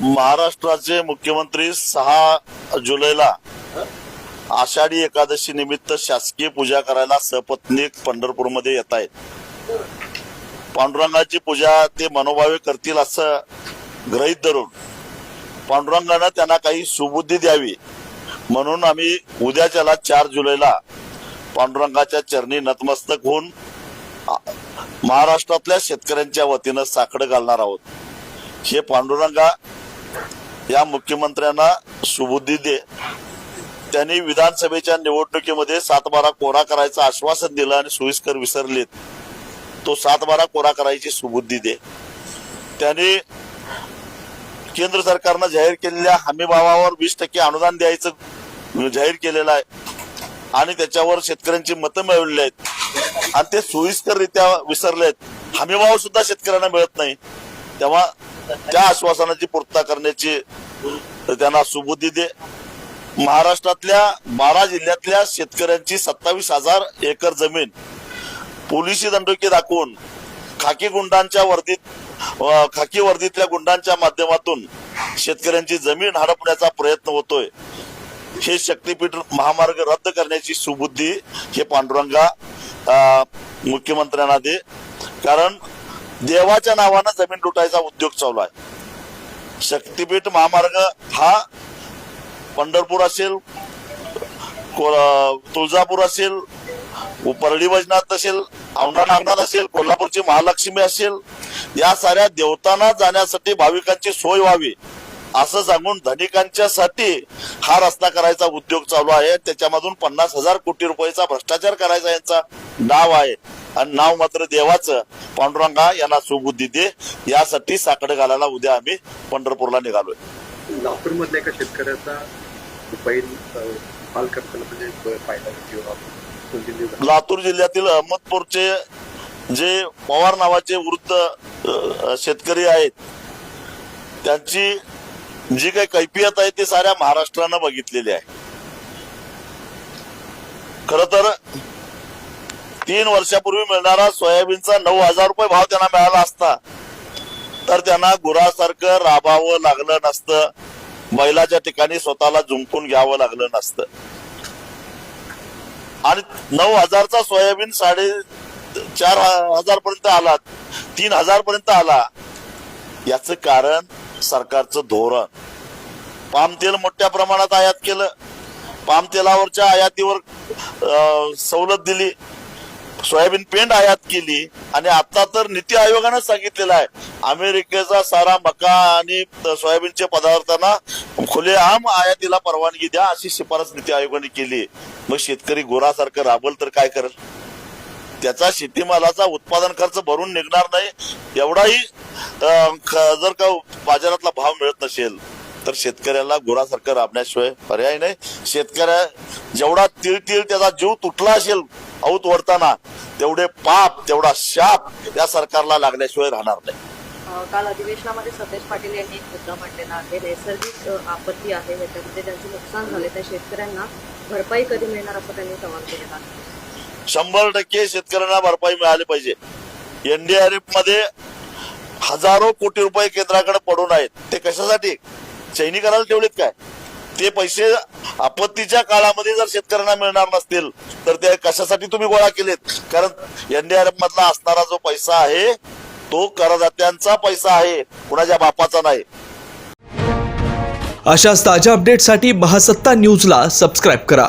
महाराष्ट्राचे मुख्यमंत्री सहा जुलैला आषाढी एकादशी निमित्त शासकीय पूजा करायला सपत्नीक पंढरपूरमध्ये येत आहेत. पांडुरंगाची पूजा ते मनोभावे करतील असं ग्रहित धरून पांडुरंगानं त्यांना काही सुबुद्धी द्यावी म्हणून आम्ही उद्याच्याला चार जुलैला पांडुरंगाच्या चरणी नतमस्तक होऊन महाराष्ट्रातल्या शेतकऱ्यांच्या वतीनं साकडं घालणार आहोत. हे पांडुरंगा या मुख्यमंत्र्यांना सुबुद्धी दे. त्यांनी विधानसभेच्या निवडणुकीमध्ये सातबारा कोरा करायचं आश्वासन दिलं आणि सोयीस्कर विसरलेत. तो सातबारा कोरा करायची सुबुद्धी दे. त्यांनी केंद्र सरकारनं जाहीर केलेल्या हमीभावावर वीस टक्के अनुदान द्यायचं जाहीर केलेलं आहे. आणि त्याच्यावर शेतकऱ्यांची मतं मिळवलेली आहेत. आणि ते सोयीस्कररित्या विसरले आहेत हमीभाव सुद्धा शेतकऱ्यांना मिळत नाही. तेव्हा त्या आश्वासनाची पूर्तता करण्याची त्यांना सुबुद्धी दे. महाराष्ट्रातल्या बारा जिल्ह्यातल्या शेतकऱ्यांची सत्तावीस हजार एकर जमीन पोलिसी दंडोकी दाखवून खाकी गुंडांच्या वर्दीत खाकी वर्दीतल्या गुंडांच्या माध्यमातून शेतकऱ्यांची जमीन हडपण्याचा प्रयत्न होतोय. हे शक्तीपीठ महामार्ग रद्द करण्याची सुबुद्धी हे पांडुरंगा मुख्यमंत्र्यांना दे. कारण देवाच्या नावानं जमीन लुटायचा उद्योग चालू आहे. शक्तीपीठ महामार्ग हा पंढरपूर असेल तुळजापूर असेल परळी वैजनाथ असेल औंढा नागनाथ असेल कोल्हापूरची महालक्ष्मी असेल या साऱ्या देवतांना जाण्यासाठी भाविकांची सोय व्हावी असं सांगून धनिकांच्या साठी हा रस्ता करायचा उद्योग चालू आहे. त्याच्यामधून पन्नास हजार कोटी रुपयाचा भ्रष्टाचार करायचा यांचा नाव आहे. आणि नाव मात्र देवाचं. पांडुरंगा यांना सुबुद्धी दे. यासाठी साकडं घालायला उद्या आम्ही पंढरपूरला निघालोय. लातूर मधल्या एका शेतकऱ्याचा बैल करताना म्हणजे लातूर जिल्ह्यातील अहमदपूरचे जे पवार नावाचे वृद्ध शेतकरी आहेत त्यांची जी काही कैफियत आहे ते साऱ्या महाराष्ट्रानं बघितलेली आहे. खर तर तीन वर्षापूर्वी मिळणारा सोयाबीनचा नऊ हजार रुपये भाव त्यांना मिळाला असता. तर त्यांना गुरासारखं राबावं लागलं नसतं. बैलाच्या ठिकाणी स्वतःला झुंपून घ्यावं लागलं नसतं. आणि नऊ हजारचा सोयाबीन साडे चार हजार पर्यंत आला तीन हजार पर्यंत आला. याच कारण सरकारचं धोरण. पाम तेल मोठ्या प्रमाणात आयात केलं. पाम तेलावरच्या आयातीवर अं, सवलत दिली. सोयाबीन पेंड आयात केली आणि आता तर नीती आयोगानं सांगितलेलं आहे. अमेरिकेचा सारा मका आणि सोयाबीनच्या पदार्थांना खुलेआम आयातीला परवानगी द्या अशी शिफारस नीती आयोगाने केली. मग शेतकरी गोरासारखं राबल तर काय करेल? त्याचा शेतीमालाचा उत्पादन खर्च भरून निघणार नाही एवढाही जर का बाजारातला भाव मिळत नसेल तर शेतकऱ्याला गोरासारखं राबण्याशिवाय पर्याय नाही. शेतकऱ्या जेवढा तिळ तिळ त्याचा जीव तुटला असेल औत वरताना तेवढे पाप तेवढा शाप या सरकारला लागल्याशिवाय राहणार नाही. काल अधिवेशनामध्ये सतेज पाटील यांनी एक मुद्दा मांडलेला आहे. नैसर्गिक आपत्ती आहे याच्यामध्ये ज्यांचे नुकसान झाले त्या शेतकऱ्यांना भरपाई कधी मिळणार असं त्यांनी सवाल केलेला शंभर टक्के शेतकऱ्यांना भरपाई मिळाली पाहिजे. एनडीआरएफमध्ये हजारो कोटी रुपये केंद्राकडे पडून आहेत. ते कशासाठी? करायला ठेवलेत काय? ते पैसे आपत्तीच्या काळामध्ये जर शेतकऱ्यांना मिळणार नसतील तर ते कशासाठी तुम्ही गोळा केलेत? कारण एनडीआरएफ मधला असणारा जो पैसा आहे तो करदात्यांचा पैसा आहे कुणाच्या बापाचा नाही. अशाच ताज्या अपडेटसाठी महासत्ता न्यूजला सबस्क्राईब करा.